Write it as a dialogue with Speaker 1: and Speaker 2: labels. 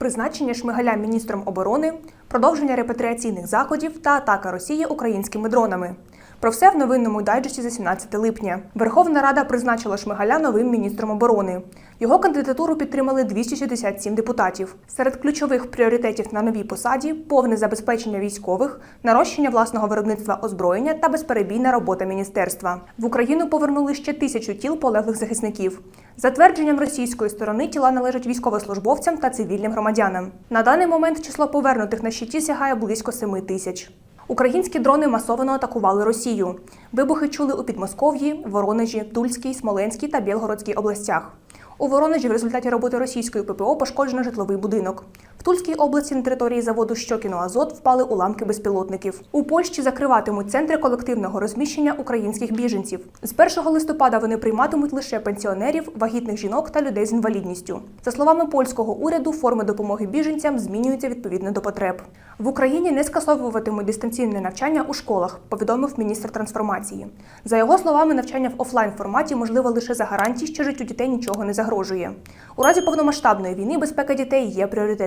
Speaker 1: призначення Шмигаля міністром оборони, продовження репатріаційних заходів та атака Росії українськими дронами. Про все в новинному дайджесті за 17 липня. Верховна Рада призначила Шмигаля новим міністром оборони. Його кандидатуру підтримали 267 депутатів. Серед ключових пріоритетів на новій посаді повне забезпечення військових, нарощення власного виробництва озброєння та безперебійна робота міністерства. В Україну повернули ще тисячу тіл полеглих захисників. За твердженням російської сторони тіла належать військовослужбовцям та цивільним громадянам. На даний момент число повернутих на щиті сягає близько 7 тисяч. Українські дрони масово атакували Росію. Вибухи чули у Підмосков'ї, Воронежі, Тульській, Смоленській та Білгородській областях. У Воронежі в результаті роботи російської ППО пошкоджено житловий будинок. В Тульській області на території заводу Щокіно Азот впали уламки безпілотників. У Польщі закриватимуть центри колективного розміщення українських біженців. З 1 листопада вони прийматимуть лише пенсіонерів, вагітних жінок та людей з інвалідністю. За словами польського уряду, форми допомоги біженцям змінюються відповідно до потреб. В Україні не скасовуватимуть дистанційне навчання у школах, повідомив міністр трансформації. За його словами, навчання в офлайн форматі можливо лише за гарантії, що життю дітей нічого не загрожує. У разі повномасштабної війни безпека дітей є пріоритетом.